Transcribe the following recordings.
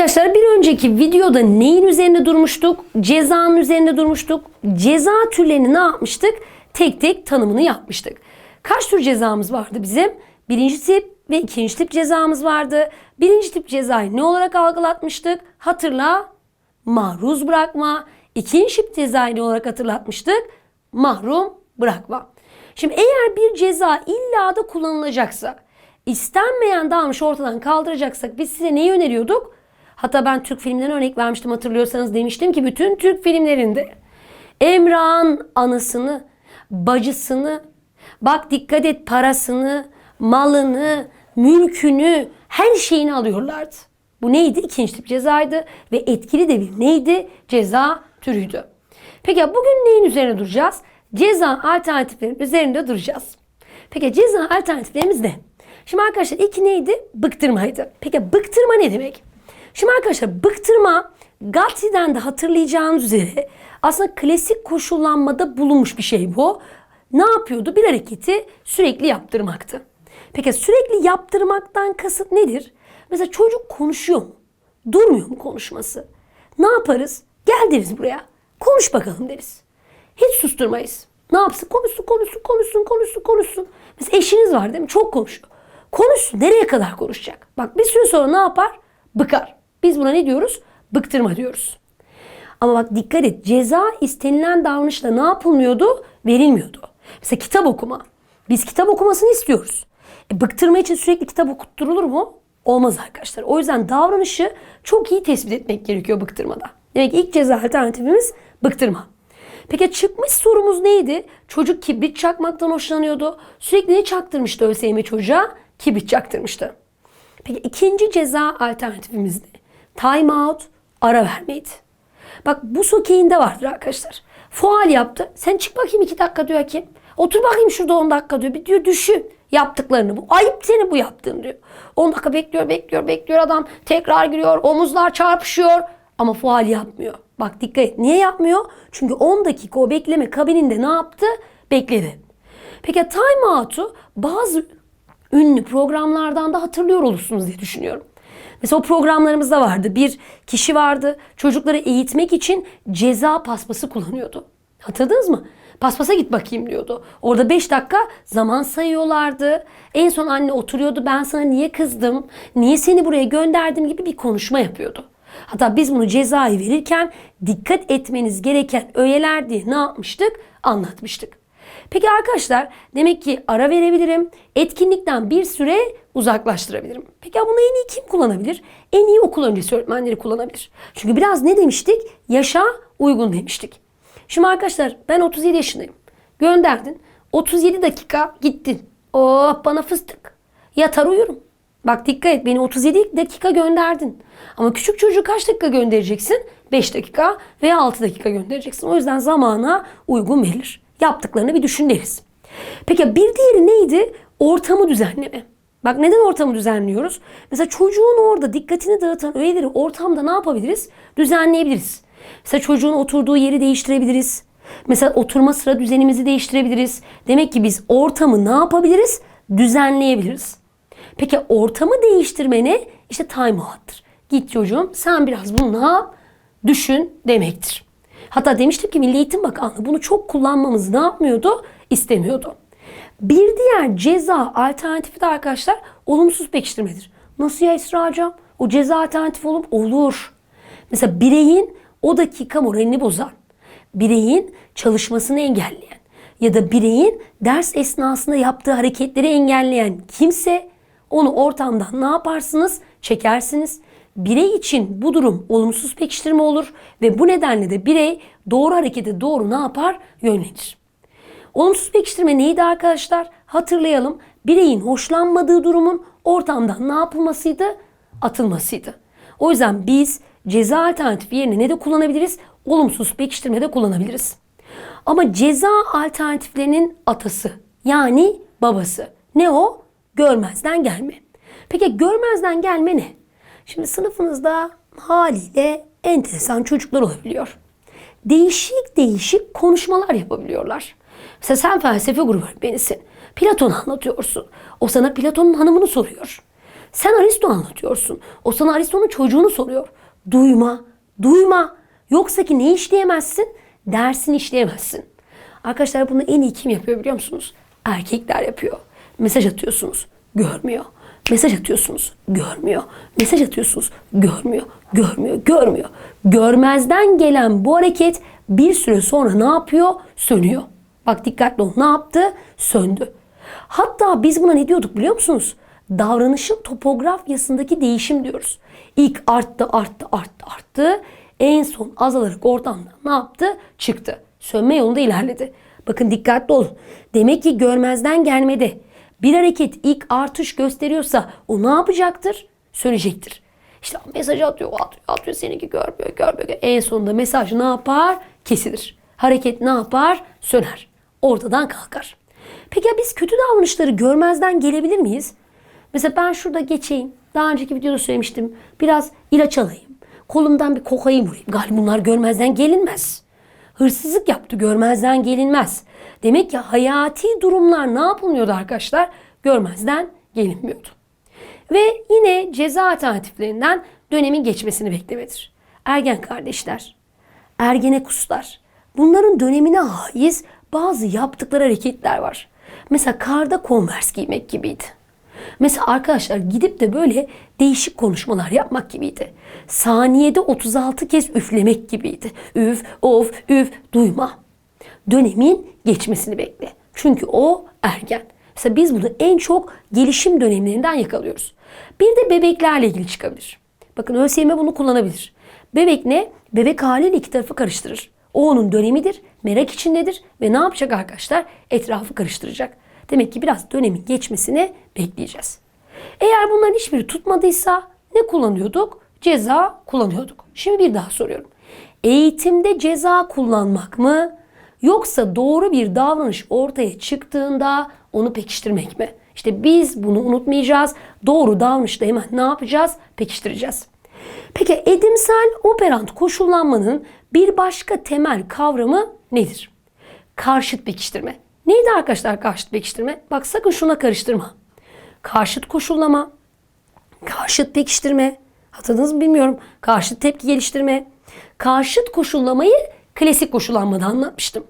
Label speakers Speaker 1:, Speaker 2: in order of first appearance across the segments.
Speaker 1: Arkadaşlar bir önceki videoda neyin üzerinde durmuştuk? Cezanın üzerinde durmuştuk. Ceza türlerini ne yapmıştık? Tek tek tanımını yapmıştık. Kaç tür cezamız vardı bizim? Birinci tip ve ikinci tip cezamız vardı. Birinci tip cezayı ne olarak algılatmıştık? Hatırla, maruz bırakma. İkinci tip cezayı ne olarak hatırlatmıştık? Mahrum bırakma. Şimdi eğer bir ceza illa da kullanılacaksa, istenmeyen davranışı ortadan kaldıracaksak biz size neyi öneriyorduk? Hatta ben Türk filmlerine örnek vermiştim hatırlıyorsanız demiştim ki bütün Türk filmlerinde Emrah'ın anısını, bacısını, bak dikkat et parasını, malını, mülkünü, her şeyini alıyorlardı. Bu neydi? İkinci tip cezaydı ve etkili de bir neydi? Ceza türüydü. Peki bugün neyin üzerine duracağız? Ceza alternatiflerinin üzerinde duracağız. Peki ceza alternatiflerimiz ne? Şimdi arkadaşlar iki neydi? Bıktırmaydı. Peki bıktırma ne demek? Şimdi arkadaşlar bıktırma Gatsi'den de hatırlayacağınız üzere aslında klasik koşullanmada bulunmuş bir şey bu. Ne yapıyordu? Bir hareketi sürekli yaptırmaktı. Peki sürekli yaptırmaktan kasıt nedir? Mesela çocuk konuşuyor mu? Durmuyor mu konuşması? Ne yaparız? Gel deriz buraya. Konuş bakalım deriz. Hiç susturmayız. Ne yapsın? Konuşsun, konuşsun, konuşsun, konuşsun, konuşsun. Mesela eşiniz var değil mi? Çok konuşuyor. Konuşsun. Nereye kadar konuşacak? Bak bir süre sonra ne yapar? Bıkar. Biz buna ne diyoruz? Bıktırma diyoruz. Ama bak dikkat et. Ceza istenilen davranışla ne yapılmıyordu? Verilmiyordu. Mesela kitap okuma. Biz kitap okumasını istiyoruz. E, bıktırma için sürekli kitap okutturulur mu? Olmaz arkadaşlar. O yüzden davranışı çok iyi tespit etmek gerekiyor bıktırmada. Demek ki ilk ceza alternatifimiz bıktırma. Peki çıkmış sorumuz neydi? Çocuk kibrit çakmaktan hoşlanıyordu. Sürekli ne çaktırmıştı ÖSYM çocuğa? Kibrit çaktırmıştı. Peki ikinci ceza alternatifimiz ne? Time out, ara vermeydi. Bak bu sokeyinde vardır arkadaşlar. Fual yaptı. Sen çık bakayım iki dakika diyor hakem. Otur bakayım şurada 10 dakika diyor. Bir diyor düşün yaptıklarını. Bu ayıp seni bu yaptığın diyor. 10 dakika bekliyor, bekliyor, bekliyor adam. Tekrar giriyor, omuzlar çarpışıyor. Ama fual yapmıyor. Bak dikkat et. Niye yapmıyor? Çünkü 10 dakika o bekleme kabininde ne yaptı? Bekledi. Peki time out'u bazı ünlü programlardan da hatırlıyor olursunuz diye düşünüyorum. Mesela o programlarımızda vardı. Bir kişi vardı. Çocukları eğitmek için ceza paspası kullanıyordu. Hatırladınız mı? Paspasa git bakayım diyordu. Orada 5 dakika zaman sayıyorlardı. En son anne oturuyordu. Ben sana niye kızdım? Niye seni buraya gönderdim gibi bir konuşma yapıyordu. Hatta biz bunu cezayı verirken dikkat etmeniz gereken öğeler diye ne yapmıştık? Anlatmıştık. Peki arkadaşlar demek ki ara verebilirim. Etkinlikten bir süre uzaklaştırabilirim. Peki ya bunu en iyi kim kullanabilir? En iyi okul öncesi öğretmenleri kullanabilir. Çünkü biraz ne demiştik? Yaşa uygun demiştik. Şimdi arkadaşlar ben 37 yaşındayım. Gönderdin. 37 dakika gittin. Oh bana fıstık. Yatar uyurum. Bak dikkat et beni 37 dakika gönderdin. Ama küçük çocuğu kaç dakika göndereceksin? 5 dakika veya 6 dakika göndereceksin. O yüzden zamana uygun verilir. Yaptıklarını bir düşün deriz. Peki bir diğeri neydi? Ortamı düzenleme. Bak neden ortamı düzenliyoruz? Mesela çocuğun orada dikkatini dağıtan öğeleri ortamda ne yapabiliriz? Düzenleyebiliriz. Mesela çocuğun oturduğu yeri değiştirebiliriz. Mesela oturma sıra düzenimizi değiştirebiliriz. Demek ki biz ortamı ne yapabiliriz? Düzenleyebiliriz. Peki ortamı değiştirme ne? İşte time out'tır. Git çocuğum sen biraz bunu ne yap? Düşün demektir. Hatta demiştim ki Milli Eğitim Bakanlığı bunu çok kullanmamızı ne yapmıyordu? İstemiyordu. Bir diğer ceza alternatifi de arkadaşlar olumsuz pekiştirmedir. Nasıl ya Esra hocam? O ceza alternatifi olup olur. Mesela bireyin o dakika moralini bozan, bireyin çalışmasını engelleyen ya da bireyin ders esnasında yaptığı hareketleri engelleyen kimse onu ortamdan ne yaparsınız? Çekersiniz. Birey için bu durum olumsuz pekiştirme olur ve bu nedenle de birey doğru harekete doğru ne yapar? Yönlenir. Olumsuz pekiştirme neydi arkadaşlar? Hatırlayalım. Bireyin hoşlanmadığı durumun ortamdan ne yapılmasıydı? Atılmasıydı. O yüzden biz ceza alternatifi yerine ne de kullanabiliriz? Olumsuz pekiştirme de kullanabiliriz. Ama ceza alternatiflerinin atası yani babası. Ne o? Görmezden gelme. Peki görmezden gelme ne? Şimdi sınıfınızda haliyle enteresan çocuklar olabiliyor. Değişik değişik konuşmalar yapabiliyorlar. Mesela sen felsefe grubu öğretmenisin. Platon anlatıyorsun. O sana Platon'un hanımını soruyor. Sen Aristo anlatıyorsun. O sana Aristo'nun çocuğunu soruyor. Duyma, duyma. Yoksa ki ne işleyemezsin? Dersini işleyemezsin. Arkadaşlar bunu en iyi kim yapıyor biliyor musunuz? Erkekler yapıyor. Mesaj atıyorsunuz, görmüyor. Mesaj atıyorsunuz, görmüyor. Mesaj atıyorsunuz, görmüyor, görmüyor, görmüyor. Görmezden gelen bu hareket bir süre sonra ne yapıyor? Sönüyor. Bak dikkatli ol. Ne yaptı? Söndü. Hatta biz buna ne diyorduk biliyor musunuz? Davranışın topografyasındaki değişim diyoruz. İlk arttı, arttı, arttı, arttı. En son azalarak ortamdan ne yaptı? Çıktı. Sönme yolunda ilerledi. Bakın dikkatli olun. Demek ki görmezden gelmedi. Bir hareket ilk artış gösteriyorsa o ne yapacaktır? Sönecektir. İşte mesaj atıyor, atıyor, atıyor seninki görmüyor, görmüyor. En sonunda mesaj ne yapar? Kesilir. Hareket ne yapar? Söner. Ortadan kalkar. Peki ya biz kötü davranışları görmezden gelebilir miyiz? Mesela ben şurada geçeyim. Daha önceki videoda söylemiştim. Biraz ilaç alayım. Kolumdan bir kokain vurayım. Galiba bunlar görmezden gelinmez. Hırsızlık yaptı görmezden gelinmez. Demek ki hayati durumlar ne yapılmıyordu arkadaşlar? Görmezden gelinmiyordu. Ve yine ceza alternatiflerinden dönemin geçmesini beklemedir. Ergen kardeşler, ergene kuslar. Bunların dönemine haiz bazı yaptıkları hareketler var. Mesela karda konvers giymek gibiydi. Mesela arkadaşlar gidip de böyle değişik konuşmalar yapmak gibiydi. Saniyede 36 kez üflemek gibiydi. Üf, of, üf, duyma. Dönemin geçmesini bekle. Çünkü o ergen. Mesela biz bunu en çok gelişim dönemlerinden yakalıyoruz. Bir de bebeklerle ilgili çıkabilir. Bakın ÖSYM bunu kullanabilir. Bebek ne? Bebek haliyle iki tarafı karıştırır. O onun dönemidir, merak içindedir ve ne yapacak arkadaşlar? Etrafı karıştıracak. Demek ki biraz dönemin geçmesini bekleyeceğiz. Eğer bunların hiçbiri tutmadıysa ne kullanıyorduk? Ceza kullanıyorduk. Şimdi bir daha soruyorum. Eğitimde ceza kullanmak mı yoksa doğru bir davranış ortaya çıktığında onu pekiştirmek mi? İşte biz bunu unutmayacağız. Doğru davranışta hemen ne yapacağız? Pekiştireceğiz. Peki edimsel operant koşullanmanın bir başka temel kavramı nedir? Karşıt pekiştirme. Neydi arkadaşlar karşıt pekiştirme? Bak sakın şuna karıştırma. Karşıt koşullama, karşıt pekiştirme, hatırladınız mı bilmiyorum. Karşıt tepki geliştirme. Karşıt koşullamayı klasik koşullanmada anlatmıştım.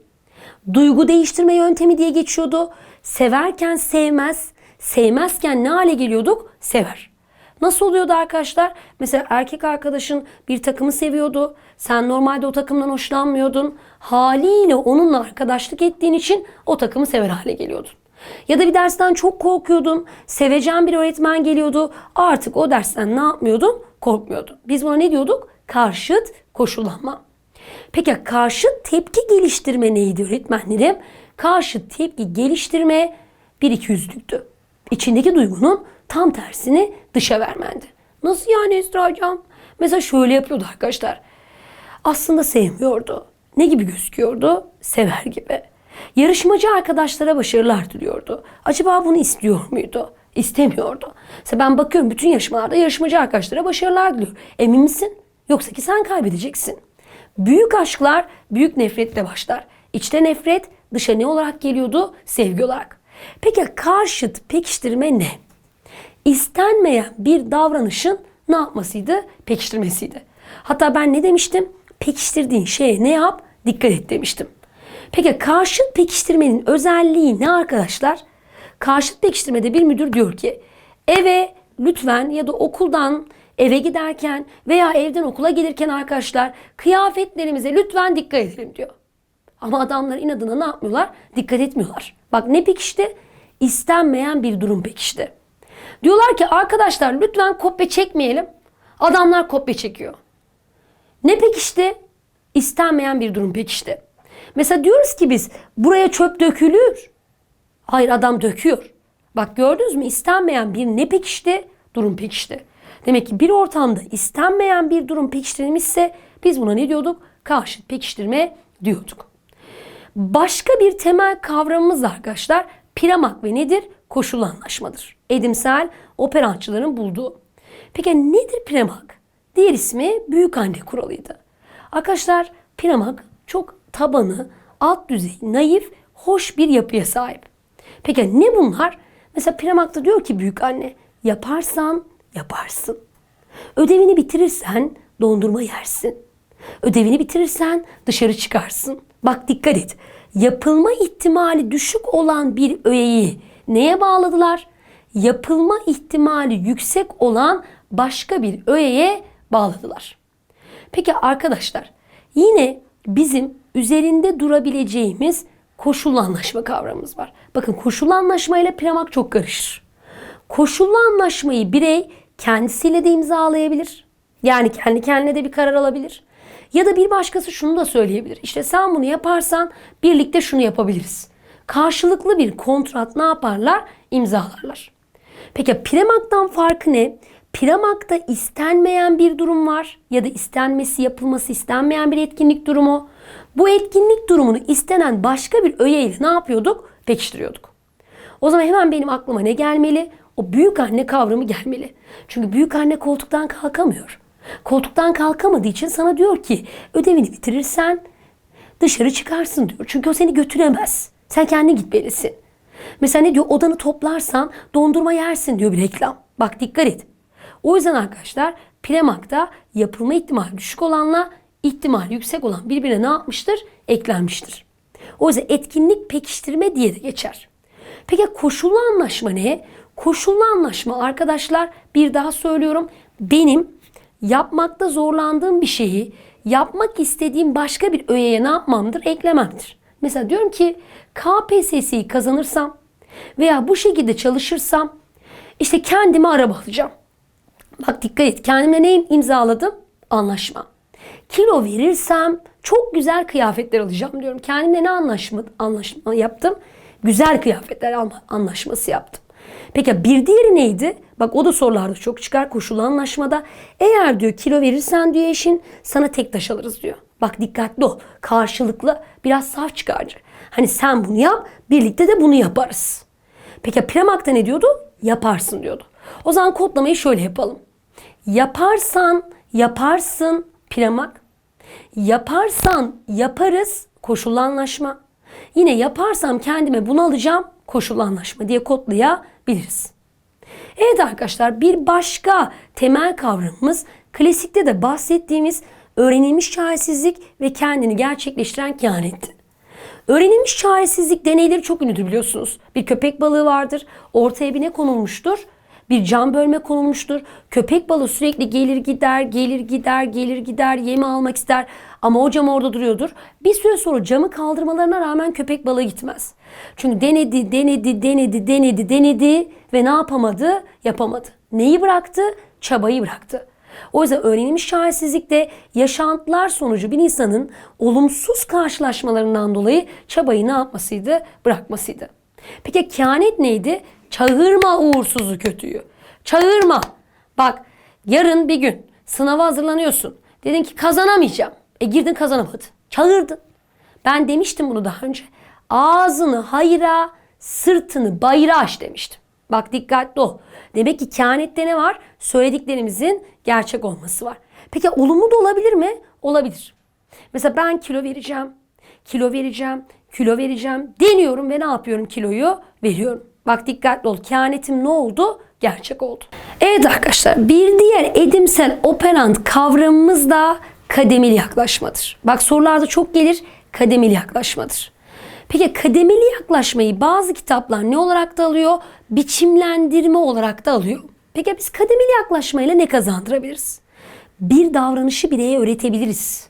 Speaker 1: Duygu değiştirme yöntemi diye geçiyordu. Severken sevmez, sevmezken ne hale geliyorduk? Sever. Nasıl oluyordu arkadaşlar? Mesela erkek arkadaşın bir takımı seviyordu. Sen normalde o takımdan hoşlanmıyordun. Haliyle onunla arkadaşlık ettiğin için o takımı sever hale geliyordun. Ya da bir dersten çok korkuyordun. Sevecen bir öğretmen geliyordu. Artık o dersten ne yapmıyordun? Korkmuyordun. Biz buna ne diyorduk? Karşıt koşullanma. Peki karşıt tepki geliştirme neydi öğretmenlerim? Karşıt tepki geliştirme bir iki yüzlüktü. İçindeki duygunun tam tersini dışa vermendi. Nasıl yani Esra? Mesela şöyle yapıyordu arkadaşlar. Aslında sevmiyordu. Ne gibi gözüküyordu? Sever gibi. Yarışmacı arkadaşlara başarılar diliyordu. Acaba bunu istiyor muydu? İstemiyordu. Mesela ben bakıyorum bütün yarışmalarda yarışmacı arkadaşlara başarılar diliyor. Emin misin? Yoksa ki sen kaybedeceksin. Büyük aşklar büyük nefretle başlar. İçte nefret dışa ne olarak geliyordu? Sevgi olarak. Peki karşıt pekiştirme ne? İstenmeyen bir davranışın ne yapmasıydı? Pekiştirmesiydi. Hatta ben ne demiştim? Pekiştirdiğin şeye ne yap? Dikkat et demiştim. Peki karşıt pekiştirmenin özelliği ne arkadaşlar? Karşıt pekiştirmede bir müdür diyor ki eve lütfen ya da okuldan eve giderken veya evden okula gelirken arkadaşlar kıyafetlerimize lütfen dikkat edelim diyor. Ama adamlar inadına ne yapmıyorlar? Dikkat etmiyorlar. Bak ne pekişti? İstenmeyen bir durum pekişti. Diyorlar ki arkadaşlar lütfen kopya çekmeyelim. Adamlar kopya çekiyor. Ne pekişti? İstenmeyen bir durum pekişti. Mesela diyoruz ki biz buraya çöp dökülür. Hayır adam döküyor. Bak gördünüz mü istenmeyen bir ne pekişti? Durum pekişti. Demek ki bir ortamda istenmeyen bir durum pekiştirilmişse biz buna ne diyorduk? Karşıt pekiştirme diyorduk. Başka bir temel kavramımız arkadaşlar piramak ve nedir? Koşullu anlaşmadır. Edimsel operantçıların bulduğu. Peki nedir piramak? Diğer ismi büyük anne kuralıydı. Arkadaşlar piramak çok tabanı, alt düzey, naif, hoş bir yapıya sahip. Peki ne bunlar? Mesela Piramak'ta diyor ki büyük anne, Yaparsan yaparsın. Ödevini bitirirsen dondurma yersin. Ödevini bitirirsen dışarı çıkarsın. Bak dikkat et. Yapılma ihtimali düşük olan bir öğeyi neye bağladılar? Yapılma ihtimali yüksek olan başka bir öğeye bağladılar. Peki arkadaşlar yine bizim üzerinde durabileceğimiz koşullu anlaşma kavramımız var. Bakın koşullu anlaşma ile premak çok karışır. Koşullu anlaşmayı birey kendisiyle de imzalayabilir. Yani kendi kendine de bir karar alabilir. Ya da bir başkası şunu da söyleyebilir. İşte sen bunu yaparsan birlikte şunu yapabiliriz. Karşılıklı bir kontrat ne yaparlar? İmzalarlar. Peki premaktan farkı ne? Premakta istenmeyen bir durum var ya da istenmesi yapılması istenmeyen bir etkinlik durumu. Bu etkinlik durumunu istenen başka bir öğe ile ne yapıyorduk? Pekiştiriyorduk. O zaman hemen benim aklıma ne gelmeli? O büyük anne kavramı gelmeli. Çünkü büyük anne koltuktan kalkamıyor. Koltuktan kalkamadığı için sana diyor ki ödevini bitirirsen dışarı çıkarsın diyor. Çünkü o seni götüremez. Sen kendin gitmelisin. Mesela ne diyor? Odanı toplarsan dondurma yersin diyor bir reklam. Bak dikkat et. O yüzden arkadaşlar premakta yapılma ihtimali düşük olanla ihtimali yüksek olan birbirine ne yapmıştır? Eklenmiştir. O yüzden etkinlik pekiştirme diye de geçer. Peki koşullu anlaşma ne? Koşullu anlaşma arkadaşlar bir daha söylüyorum. Benim yapmakta zorlandığım bir şeyi yapmak istediğim başka bir öğeye ne yapmamdır? Eklememdir. Mesela diyorum ki KPSS'yi kazanırsam veya bu şekilde çalışırsam işte kendime araba alacağım. Bak dikkat et kendimle ne imzaladım? Anlaşma. Kilo verirsem çok güzel kıyafetler alacağım diyorum. Kendimle ne anlaşma, anlaşma yaptım? Güzel kıyafetler alma anlaşması yaptım. Peki bir diğeri neydi? Bak o da sorularda çok çıkar koşullu anlaşmada. Eğer diyor kilo verirsen diyor eşin sana tek taş alırız diyor. Bak dikkatli ol. Karşılıklı biraz saf çıkarcı. Hani sen bunu yap birlikte de bunu yaparız. Peki premakta ne diyordu? Yaparsın diyordu. O zaman kodlamayı şöyle yapalım. Yaparsan yaparsın premak. Yaparsan yaparız koşullu anlaşma. Yine yaparsam kendime bunu alacağım koşullu anlaşma diye kodlayabiliriz. Evet arkadaşlar bir başka temel kavramımız klasikte de bahsettiğimiz öğrenilmiş çaresizlik ve kendini gerçekleştiren kehanetti. Öğrenilmiş çaresizlik deneyleri çok ünlüdür biliyorsunuz. Bir köpek balığı vardır. Ortaya bir ne konulmuştur? Bir cam bölme konulmuştur. Köpek balığı sürekli gelir gider, gelir gider, gelir gider, yemi almak ister. Ama o cam orada duruyordur. Bir süre sonra camı kaldırmalarına rağmen köpek balığı gitmez. Çünkü denedi, denedi, denedi, denedi, denedi ve ne yapamadı? Yapamadı. Neyi bıraktı? Çabayı bıraktı. O yüzden öğrenilmiş çaresizlikte yaşantılar sonucu bir insanın olumsuz karşılaşmalarından dolayı çabayı ne yapmasıydı? Bırakmasıydı. Peki kehanet neydi? Çağırma uğursuzu kötüyü. Çağırma. Bak yarın bir gün sınava hazırlanıyorsun. Dedin ki kazanamayacağım. E girdin kazanamadın. Çağırdın. Ben demiştim bunu daha önce. Ağzını hayra, sırtını bayıra aç demiştim. Bak dikkatli ol. Demek ki kehanette ne var? Söylediklerimizin gerçek olması var. Peki olumlu da olabilir mi? Olabilir. Mesela ben kilo vereceğim. Kilo vereceğim. Kilo vereceğim. Deniyorum ve ne yapıyorum? Kiloyu veriyorum. Bak dikkatli ol. Kehanetim ne oldu? Gerçek oldu. Evet arkadaşlar bir diğer edimsel operant kavramımız da kademeli yaklaşmadır. Bak sorularda çok gelir kademeli yaklaşmadır. Peki kademeli yaklaşmayı bazı kitaplar ne olarak da alıyor? Biçimlendirme olarak da alıyor. Peki biz kademeli yaklaşmayla ne kazandırabiliriz? Bir davranışı bireye öğretebiliriz.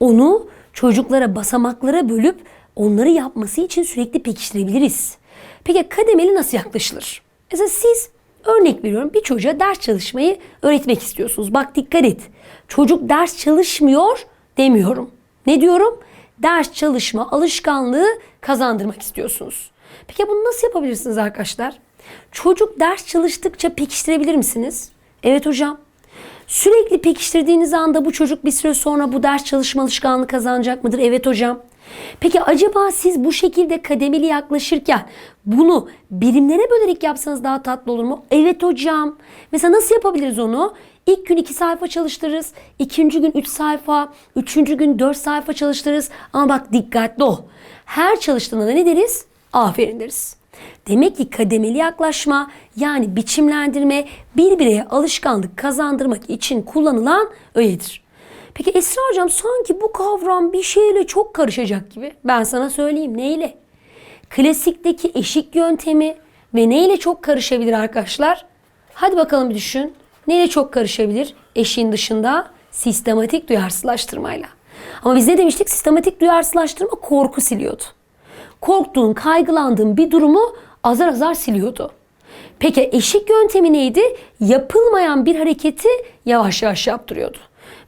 Speaker 1: Onu çocuklara basamaklara bölüp onları yapması için sürekli pekiştirebiliriz. Peki kademeli nasıl yaklaşılır? Mesela siz örnek veriyorum bir çocuğa ders çalışmayı öğretmek istiyorsunuz. Bak dikkat et. Çocuk ders çalışmıyor demiyorum. Ne diyorum? Ders çalışma alışkanlığı kazandırmak istiyorsunuz. Peki bunu nasıl yapabilirsiniz arkadaşlar? Çocuk ders çalıştıkça pekiştirebilir misiniz? Evet hocam. Sürekli pekiştirdiğiniz anda bu çocuk bir süre sonra bu ders çalışma alışkanlığı kazanacak mıdır? Evet hocam. Peki acaba siz bu şekilde kademeli yaklaşırken bunu birimlere bölerek yapsanız daha tatlı olur mu? Evet hocam. Mesela nasıl yapabiliriz onu? İlk gün iki sayfa çalıştırırız. ikinci gün üç sayfa. Üçüncü gün dört sayfa çalıştırırız. Ama bak dikkatli ol. Her çalıştığında da ne deriz? Aferin deriz. Demek ki kademeli yaklaşma yani biçimlendirme bir bireye alışkanlık kazandırmak için kullanılan öğedir. Peki Esra hocam sanki bu kavram bir şeyle çok karışacak gibi. Ben sana söyleyeyim neyle? Klasikteki eşik yöntemi ve neyle çok karışabilir arkadaşlar? Hadi bakalım bir düşün. Neyle çok karışabilir? Eşiğin dışında sistematik duyarsızlaştırmayla. Ama biz ne demiştik? Sistematik duyarsızlaştırma korku siliyordu. Korktuğun, kaygılandığın bir durumu azar azar siliyordu. Peki eşik yöntemi neydi? Yapılmayan bir hareketi yavaş yavaş yaptırıyordu.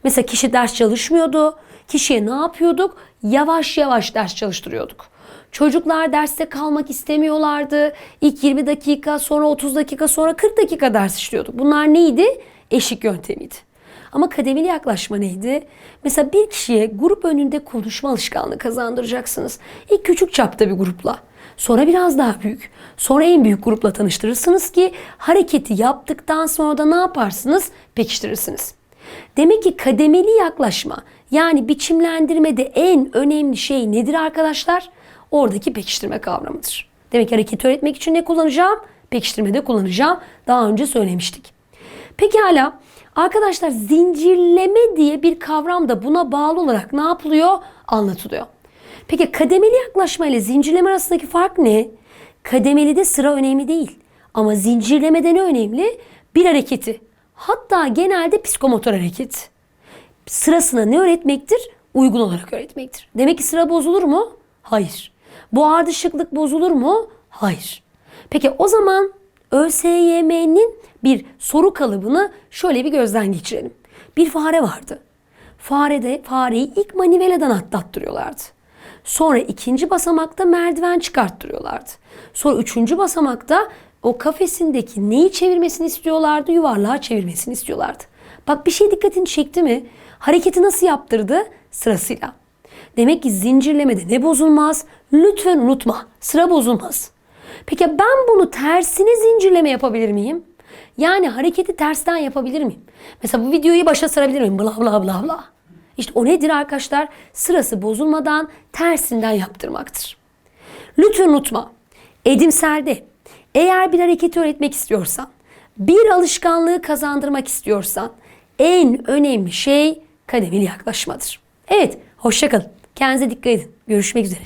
Speaker 1: Mesela kişi ders çalışmıyordu. Kişiye ne yapıyorduk? Yavaş yavaş ders çalıştırıyorduk. Çocuklar derste kalmak istemiyorlardı. İlk 20 dakika, sonra 30 dakika, sonra 40 dakika ders işliyorduk. Bunlar neydi? Eşik yöntemiydi. Ama kademeli yaklaşma neydi? Mesela bir kişiye grup önünde konuşma alışkanlığı kazandıracaksınız. İlk küçük çapta bir grupla. Sonra biraz daha büyük. Sonra en büyük grupla tanıştırırsınız ki hareketi yaptıktan sonra da ne yaparsınız? Pekiştirirsiniz. Demek ki kademeli yaklaşma yani biçimlendirmede en önemli şey nedir arkadaşlar? Oradaki pekiştirme kavramıdır. Demek ki hareketi öğretmek için ne kullanacağım? Pekiştirmede kullanacağım. Daha önce söylemiştik. Pekala arkadaşlar zincirleme diye bir kavram da buna bağlı olarak ne yapılıyor? Anlatılıyor. Peki kademeli yaklaşma ile zincirleme arasındaki fark ne? Kademelide sıra önemli değil. Ama zincirlemede ne önemli? Bir hareketi. Hatta genelde psikomotor hareket. Sırasına ne öğretmektir? Uygun olarak öğretmektir. Demek ki sıra bozulur mu? Hayır. Bu ardışıklık bozulur mu? Hayır. Peki o zaman ÖSYM'nin bir soru kalıbını şöyle bir gözden geçirelim. Bir fare vardı. Farede fareyi ilk maniveladan atlattırıyorlardı. Sonra ikinci basamakta merdiven çıkarttırıyorlardı. Sonra üçüncü basamakta o kafesindeki neyi çevirmesini istiyorlardı? Yuvarlığa çevirmesini istiyorlardı. Bak bir şey dikkatini çekti mi? Hareketi nasıl yaptırdı? Sırasıyla. Demek ki zincirlemede ne bozulmaz? Lütfen unutma. Sıra bozulmaz. Peki ben bunu tersine zincirleme yapabilir miyim? Yani hareketi tersten yapabilir miyim? Mesela bu videoyu başa sarabilir miyim? Bla bla bla bla. İşte o nedir arkadaşlar? Sırası bozulmadan tersinden yaptırmaktır. Lütfen unutma. Edimselde eğer bir hareketi öğretmek istiyorsan, bir alışkanlığı kazandırmak istiyorsan en önemli şey kademeli yaklaşmadır. Evet, hoşçakalın. Kendinize dikkat edin. Görüşmek üzere.